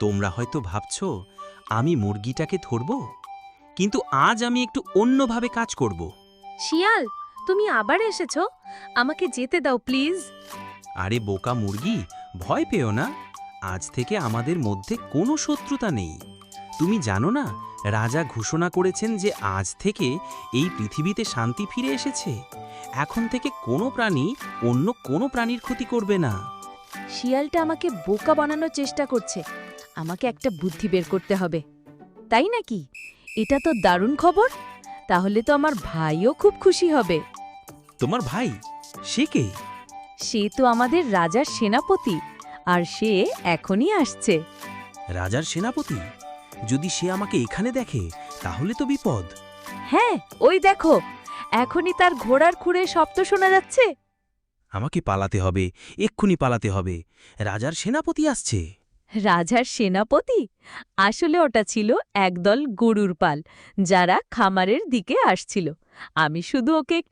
তোমরা হয়তো ভাবছ আমি মুরগিটাকে ধরব? কিন্তু আজ আমি একটু অন্যভাবে কাজ করব। শিয়াল তুমি আবার এসেছ? আমাকে যেতে দাও প্লিজ। আরে বোকা মুরগি ভয় পেও না। আজ থেকে আমাদের মধ্যে কোনো শত্রুতা নেই। তুমি জানো না রাজা ঘোষণা করেছেন যে আজ থেকে এই পৃথিবীতে শান্তি ফিরে এসেছে। এখন থেকে কোনো প্রাণী অন্য কোনো প্রাণীর ক্ষতি করবে না। শিয়ালটা আমাকে বোকা বানানোর চেষ্টা করছে। আমাকে একটা বুদ্ধি বের করতে হবে। তাই নাকি? এটা তো দারুণ খবর। তাহলে তো আমার ভাইও খুব খুশি হবে। তোমার ভাই? সে কে? সে তো আমাদের রাজার সেনাপতি আর সে এখনই আসছে। রাজার সেনাপতি? যদি সে আমাকে এখানে দেখে তাহলে তো বিপদ। হ্যাঁ ওই দেখো। এখনই তার ঘোড়ার খুঁড়ে শব্দ শোনা যাচ্ছে। আমাকে পালাতে হবে, এক্ষুনি পালাতে হবে। রাজার সেনাপতি আসছে। রাজার সেনাপতি? আসলে ওটা ছিল একদল গরুর পাল, যারা খামারের দিকে আসছিল। আমি শুধু ওকে